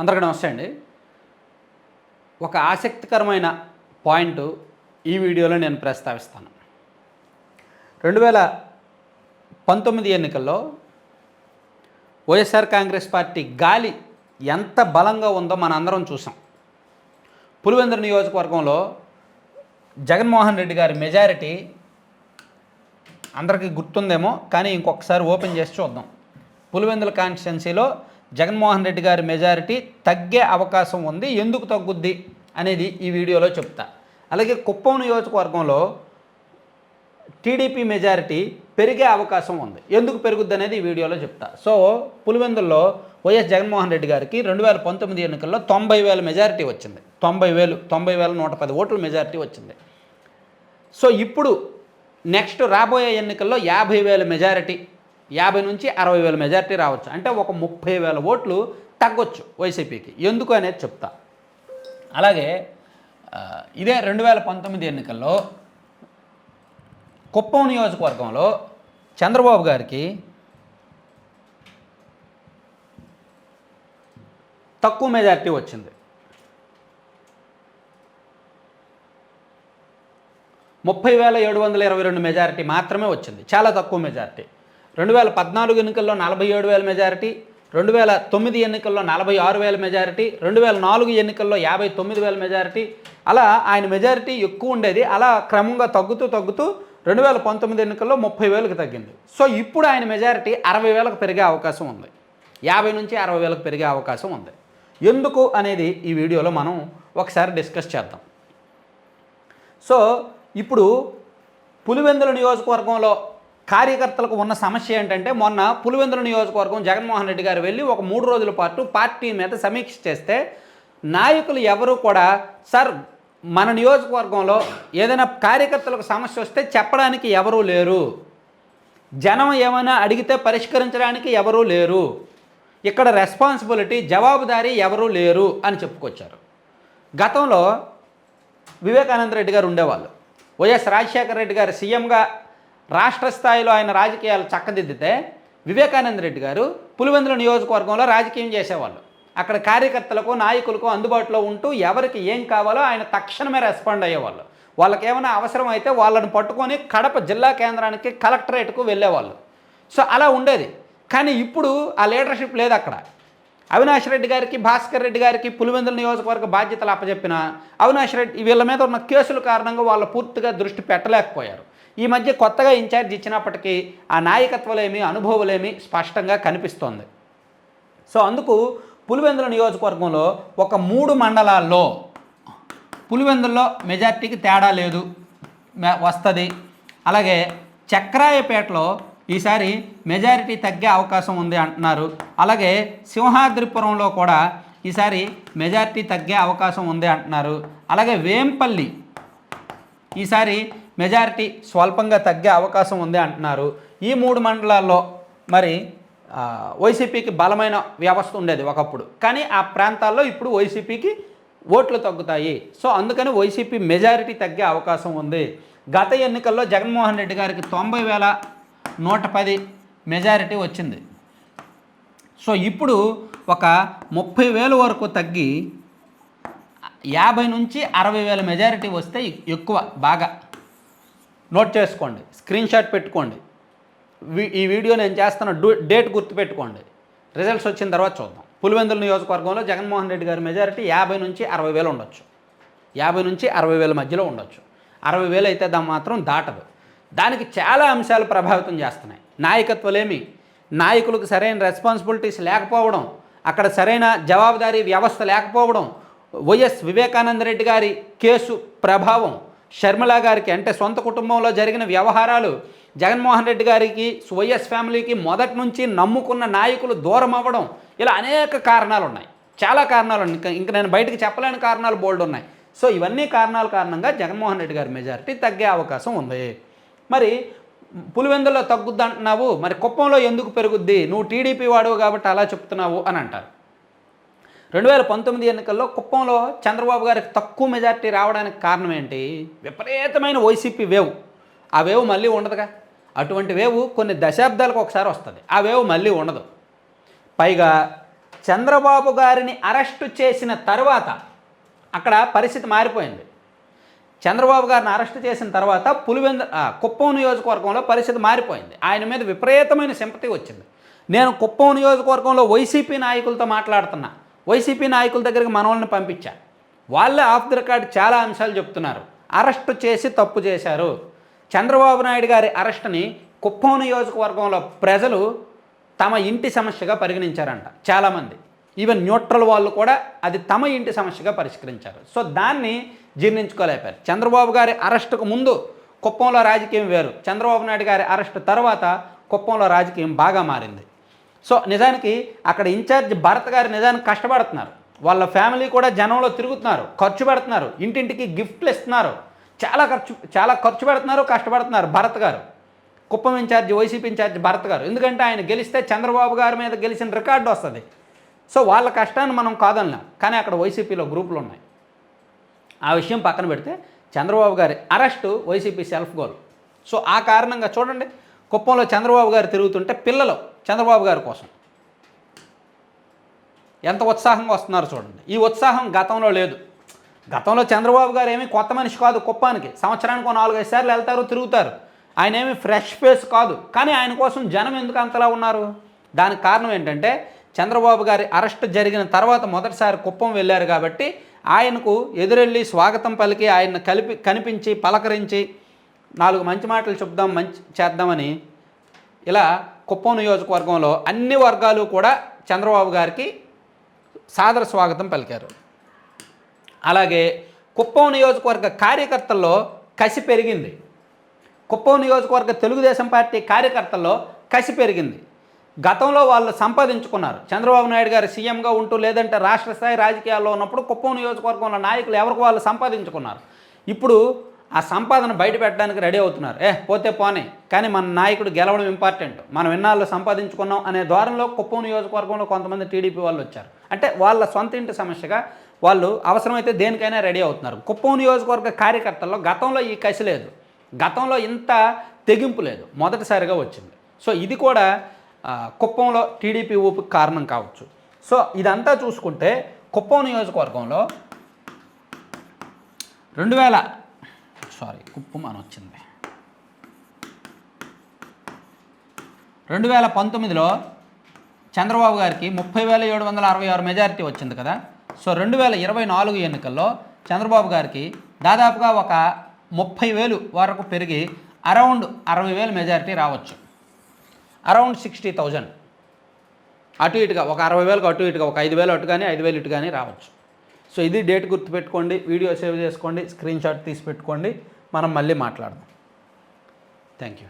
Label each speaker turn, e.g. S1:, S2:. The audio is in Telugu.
S1: అందరికీ నమస్తే అండి. ఒక ఆసక్తికరమైన పాయింట్ ఈ వీడియోలో నేను ప్రస్తావిస్తాను. రెండు వేల పంతొమ్మిది ఎన్నికల్లో వైఎస్ఆర్ కాంగ్రెస్ పార్టీ గాలి ఎంత బలంగా ఉందో మనందరం చూసాం. పులివెందుల నియోజకవర్గంలో జగన్మోహన్ రెడ్డి గారి మెజారిటీ అందరికీ గుర్తుందేమో కానీ ఇంకొకసారి ఓపెన్ చేసి చూద్దాం. పులివెందుల కాన్స్టిట్యున్సీలో జగన్మోహన్ రెడ్డి గారి మెజారిటీ తగ్గే అవకాశం ఉంది ఎందుకు తగ్గుద్ది అనేది ఈ వీడియోలో చెప్తా. అలాగే కుప్పం నియోజకవర్గంలో టీడీపీ మెజారిటీ పెరిగే అవకాశం ఉంది ఎందుకు పెరుగుద్ది అనేది ఈ వీడియోలో చెప్తా. సో పులివెందుల్లో వైఎస్ జగన్మోహన్ రెడ్డి గారికి రెండు వేల పంతొమ్మిది ఎన్నికల్లో తొంభై వేల మెజారిటీ వచ్చింది. తొంభై వేలు తొంభై వేల నూట పది ఓట్ల మెజారిటీ వచ్చింది. సో ఇప్పుడు నెక్స్ట్ రాబోయే ఎన్నికల్లో యాభై వేల మెజారిటీ యాభై నుంచి అరవై వేల మెజారిటీ రావచ్చు. అంటే ఒక ముప్పై వేల ఓట్లు తగ్గొచ్చు వైసీపీకి. ఎందుకు అనేది చెప్తా. అలాగే ఇదే రెండు వేల పంతొమ్మిది ఎన్నికల్లో కుప్పం నియోజకవర్గంలో చంద్రబాబు గారికి తక్కువ మెజారిటీ వచ్చింది. ముప్పై వేల ఏడు వందల ఇరవై రెండు మెజారిటీ మాత్రమే వచ్చింది. చాలా తక్కువ మెజారిటీ. రెండు వేల పద్నాలుగు ఎన్నికల్లో నలభై ఏడు వేల మెజారిటీ రెండు వేల తొమ్మిది ఎన్నికల్లో నలభై ఆరు వేల మెజారిటీ రెండు వేల నాలుగు ఎన్నికల్లో యాభై తొమ్మిది వేల మెజారిటీ. అలా ఆయన మెజారిటీ ఎక్కువ ఉండేది. అలా క్రమంగా తగ్గుతూ తగ్గుతూ రెండు వేల పంతొమ్మిది ఎన్నికల్లో ముప్పై వేలకు తగ్గింది. సో ఇప్పుడు ఆయన మెజారిటీ అరవై వేలకు పెరిగే అవకాశం ఉంది. యాభై నుంచి అరవై వేలకు పెరిగే అవకాశం ఉంది. ఎందుకు అనేది ఈ వీడియోలో మనం ఒకసారి డిస్కస్ చేద్దాం. సో ఇప్పుడు పులివెందుల నియోజకవర్గంలో కార్యకర్తలకు ఉన్న సమస్య ఏంటంటే మొన్న పులివెందుల నియోజకవర్గం జగన్మోహన్ రెడ్డి గారు వెళ్ళి ఒక మూడు రోజుల పాటు పార్టీ మీద సమీక్ష చేస్తే నాయకులు ఎవరు కూడా సార్ మన నియోజకవర్గంలో ఏదైనా కార్యకర్తలకు సమస్య వస్తే చెప్పడానికి ఎవరూ లేరు. జనం ఏమైనా అడిగితే పరిష్కరించడానికి ఎవరూ లేరు. ఇక్కడ రెస్పాన్సిబిలిటీ జవాబుదారీ ఎవరూ లేరు అని చెప్పుకొచ్చారు. గతంలో వివేకానంద రెడ్డి గారు ఉండేవాళ్ళు. వైఎస్ రాజశేఖర రెడ్డి గారు సీఎంగా రాష్ట్ర స్థాయిలో ఆయన రాజకీయాలు చక్కదిద్దితే వివేకానంద రెడ్డి గారు పులివెందుల నియోజకవర్గంలో రాజకీయం చేసేవాళ్ళు. అక్కడ కార్యకర్తలకు నాయకులకు అందుబాటులో ఉంటూ ఎవరికి ఏం కావాలో ఆయన తక్షణమే రెస్పాండ్ అయ్యేవాళ్ళు. వాళ్ళకి ఏమైనా అవసరం అయితే వాళ్ళని పట్టుకొని కడప జిల్లా కేంద్రానికి కలెక్టరేట్కు వెళ్ళేవాళ్ళు. సో అలా ఉండేది. కానీ ఇప్పుడు ఆ లీడర్షిప్ లేదు అక్కడ. అవినాష్ రెడ్డి గారికి భాస్కర్ రెడ్డి గారికి పులివెందుల నియోజకవర్గ బాధ్యతలు అప్పచెప్పిన అవినాష్ రెడ్డి వీళ్ళ మీద ఉన్న కేసుల కారణంగా వాళ్ళు పూర్తిగా దృష్టి పెట్టలేకపోయారు. ఈ మధ్య కొత్తగా ఇన్ఛార్జ్ ఇచ్చినప్పటికీ ఆ నాయకత్వలేమి అనుభవాలేమి స్పష్టంగా కనిపిస్తోంది. సో అందుకు పులివెందుల నియోజకవర్గంలో ఒక మూడు మండలాల్లో పులివెందుల్లో మెజార్టీకి తేడా లేదు వస్తుంది. అలాగే చక్రాయపేటలో ఈసారి మెజారిటీ తగ్గే అవకాశం ఉంది అంటున్నారు. అలాగే సింహాద్రిపురంలో కూడా ఈసారి మెజారిటీ తగ్గే అవకాశం ఉంది అంటున్నారు. అలాగే వేంపల్లి ఈసారి మెజారిటీ స్వల్పంగా తగ్గే అవకాశం ఉంది అంటున్నారు. ఈ మూడు మండలాల్లో మరి వైసీపీకి బలమైన వ్యవస్థ ఉండేది ఒకప్పుడు. కానీ ఆ ప్రాంతాల్లో ఇప్పుడు వైసీపీకి ఓట్లు తగ్గుతాయి. సో అందుకని వైసీపీ మెజారిటీ తగ్గే అవకాశం ఉంది. గత ఎన్నికల్లో జగన్మోహన్ రెడ్డి గారికి తొంభై వేల నూట పది మెజారిటీ వచ్చింది. సో ఇప్పుడు ఒక ముప్పై వేలు వరకు తగ్గి యాభై నుంచి అరవై వేల మెజారిటీ వస్తే ఎక్కువ బాగా. నోట్ చేసుకోండి స్క్రీన్ షాట్ పెట్టుకోండి. ఈ వీడియో నేను చేస్తున్న డేట్ గుర్తుపెట్టుకోండి. రిజల్ట్స్ వచ్చిన తర్వాత చూద్దాం. పులివెందుల నియోజకవర్గంలో జగన్మోహన్ రెడ్డి గారి మెజారిటీ యాభై నుంచి అరవై వేలు ఉండొచ్చు. యాభై నుంచి అరవై వేల మధ్యలో ఉండొచ్చు. అరవై వేలు అయితే దా మాత్రం దాటదు. దానికి చాలా అంశాలు ప్రభావితం చేస్తున్నాయి. నాయకత్వలేమి నాయకులకు సరైన రెస్పాన్సిబిలిటీస్ లేకపోవడం అక్కడ సరైన జవాబుదారీ వ్యవస్థ లేకపోవడం వైఎస్ వివేకానంద రెడ్డి గారి కేసు ప్రభావం షర్మిల గారికి అంటే సొంత కుటుంబంలో జరిగిన వ్యవహారాలు జగన్మోహన్ రెడ్డి గారికి వైఎస్ ఫ్యామిలీకి మొదటి నుంచి నమ్ముకున్న నాయకులు దూరం అవ్వడం ఇలా అనేక కారణాలు ఉన్నాయి చాలా కారణాలు ఉన్నాయి ఇంకా ఇంకా నేను బయటకు చెప్పలేని కారణాలు బోల్డ్ ఉన్నాయి. సో ఇవన్నీ కారణాల కారణంగా జగన్మోహన్ రెడ్డి గారి మెజారిటీ తగ్గే అవకాశం ఉంది. మరి పులివెందుల్లో తగ్గుద్ది అంటున్నావు మరి కుప్పంలో ఎందుకు పెరుగుద్ది? నువ్వు టీడీపీ వాడువు కాబట్టి అలా చెప్తున్నావు అని అంటారు. రెండు వేల పంతొమ్మిది ఎన్నికల్లో కుప్పంలో చంద్రబాబు గారికి తక్కువ మెజార్టీ రావడానికి కారణం ఏంటి? విపరీతమైన వైసీపీ వేవ్. ఆ వేవ్ మళ్ళీ ఉండదుగా. అటువంటి వేవ్ కొన్ని దశాబ్దాలకు ఒకసారి వస్తుంది. ఆ వేవ్ మళ్ళీ ఉండదు. పైగా చంద్రబాబు గారిని అరెస్టు చేసిన తర్వాత అక్కడ పరిస్థితి మారిపోయింది. చంద్రబాబు గారిని అరెస్ట్ చేసిన తర్వాత పులివెంద కుప్పం నియోజకవర్గంలో పరిస్థితి మారిపోయింది. ఆయన మీద విపరీతమైన సింపతి వచ్చింది. నేను కుప్పం నియోజకవర్గంలో వైసీపీ నాయకులతో మాట్లాడుతున్నా. వైసీపీ నాయకుల దగ్గరికి మనోళ్ళని పంపించా. వాళ్ళే ఆఫ్ ది రికార్డ్ చాలా అంశాలు చెప్తున్నారు. అరెస్ట్ చేసి తప్పు చేశారు. చంద్రబాబు నాయుడు గారి అరెస్ట్ని కుప్పం నియోజకవర్గంలో ప్రజలు తమ ఇంటి సమస్యగా పరిగణించారంట చాలామంది. ఈవెన్ న్యూట్రల్ వాళ్ళు కూడా అది తమ ఇంటి సమస్యగా పరిష్కరించారు. సో దాన్ని జీర్ణించుకోలేపారు చంద్రబాబు గారి అరెస్టుకు ముందు కుప్పంలో రాజకీయం వేరు. చంద్రబాబు నాయుడు గారి అరెస్ట్ తర్వాత కుప్పంలో రాజకీయం బాగా మారింది. సో నిజానికి అక్కడ ఇన్ఛార్జ్ భరత్ గారు నిజానికి కష్టపడుతున్నారు. వాళ్ళ ఫ్యామిలీ కూడా జనంలో తిరుగుతున్నారు ఖర్చు పెడుతున్నారు ఇంటింటికి గిఫ్ట్లు ఇస్తున్నారు. చాలా ఖర్చు చాలా ఖర్చు పెడుతున్నారు కష్టపడుతున్నారు భరత్ గారు. Kuppam incharge YCP incharge Bharat గారు. ఎందుకంటే ఆయన గెలిస్తే చంద్రబాబు గారి మీద గెలిచిన రికార్డు వస్తుంది. సో వాళ్ళ కష్టాన్ని మనం కాదనలేం. కానీ అక్కడ వైసీపీలో గ్రూపులు ఉన్నాయి. ఆ విషయం పక్కన పెడితే చంద్రబాబు గారి arrest YCP self goal. So ఆ కారణంగా చూడండి కుప్పంలో చంద్రబాబు గారు తిరుగుతుంటే పిల్లలు చంద్రబాబు గారి కోసం. ఎంత ఉత్సాహంగా వస్తున్నారు చూడండి. ఈ ఉత్సాహం గతంలో లేదు. గతంలో చంద్రబాబు గారు ఏమీ కొత్త మనిషి కాదు కుప్పానికి. సంవత్సరానికి నాలుగైదు సార్లు వెళ్తారు తిరుగుతారు. ఆయన ఏమి ఫ్రెష్ ఫేస్ కాదు. కానీ ఆయన కోసం జనం ఎందుకు అంతలా ఉన్నారు? దానికి కారణం ఏంటంటే చంద్రబాబు గారి అరెస్ట్ జరిగిన తర్వాత మొదటిసారి కుప్పం వెళ్ళారు కాబట్టి ఆయనకు ఎదురెళ్ళి స్వాగతం పలికి ఆయన కలిపి కనిపించి పలకరించి నాలుగు మంచి మాటలు చెప్దాం మంచి చేద్దామని ఇలా కుప్పం నియోజకవర్గంలో అన్ని వర్గాలు కూడా చంద్రబాబు గారికి సాదర స్వాగతం పలికారు. అలాగే కుప్పం నియోజకవర్గ కార్యకర్తల్లో కసి పెరిగింది. కుప్పం నియోజకవర్గ తెలుగుదేశం పార్టీ కార్యకర్తల్లో కసి పెరిగింది. గతంలో వాళ్ళు సంపాదించుకున్నారు. చంద్రబాబు నాయుడు గారు సీఎంగా ఉంటూ లేదంటే రాష్ట్ర స్థాయి రాజకీయాల్లో ఉన్నప్పుడు కుప్పం నియోజకవర్గంలో నాయకులు ఎవరికి వాళ్ళు సంపాదించుకున్నారు? ఇప్పుడు ఆ సంపాదన బయట పెట్టడానికి రెడీ అవుతున్నారు. ఏ పోతే పోనే. కానీ మన నాయకుడు గెలవడం ఇంపార్టెంట్. మనం ఎన్నాళ్ళు సంపాదించుకున్నాం అనే ద్వారంలో కుప్పం నియోజకవర్గంలో కొంతమంది టీడీపీ వాళ్ళు వచ్చారు. అంటే వాళ్ళ సొంత ఇంటి సమస్యగా వాళ్ళు అవసరమైతే దేనికైనా రెడీ అవుతున్నారు. కుప్పం నియోజకవర్గ కార్యకర్తల్లో గతంలో ఈ కసి లేదు. గతంలో ఇంత తెగింపు లేదు. మొదటిసారిగా వచ్చింది. సో ఇది కూడా కుప్పంలో టీడీపీ ఊపికి కారణం కావచ్చు. సో ఇదంతా చూసుకుంటే కుప్పం నియోజకవర్గంలో రెండు వేల సారీ కుప్పం అని వచ్చింది. రెండు వేల పంతొమ్మిదిలో చంద్రబాబు గారికి ముప్పై వేల ఏడు వందల అరవై ఆరు మెజారిటీ వచ్చింది కదా. సో రెండు వేల ఇరవై నాలుగు ఎన్నికల్లో చంద్రబాబు గారికి దాదాపుగా ఒక ముప్పై వేలు వరకు పెరిగి అరౌండ్ అరవై వేలు మెజారిటీ రావచ్చు. Around sixty thousand. అటు ఇటుగా ఒక అరవై వేలకు అటు ఇటుగా ఒక ఐదు వేలు అటు కానీ ఐదు వేలు ఇటు కానీ రావచ్చు. సో ఇది డేట్ గుర్తుపెట్టుకోండి వీడియో సేవ్ చేసుకోండి స్క్రీన్ షాట్ తీసి పెట్టుకోండి. మనం మళ్ళీ మాట్లాడదాం. Thank you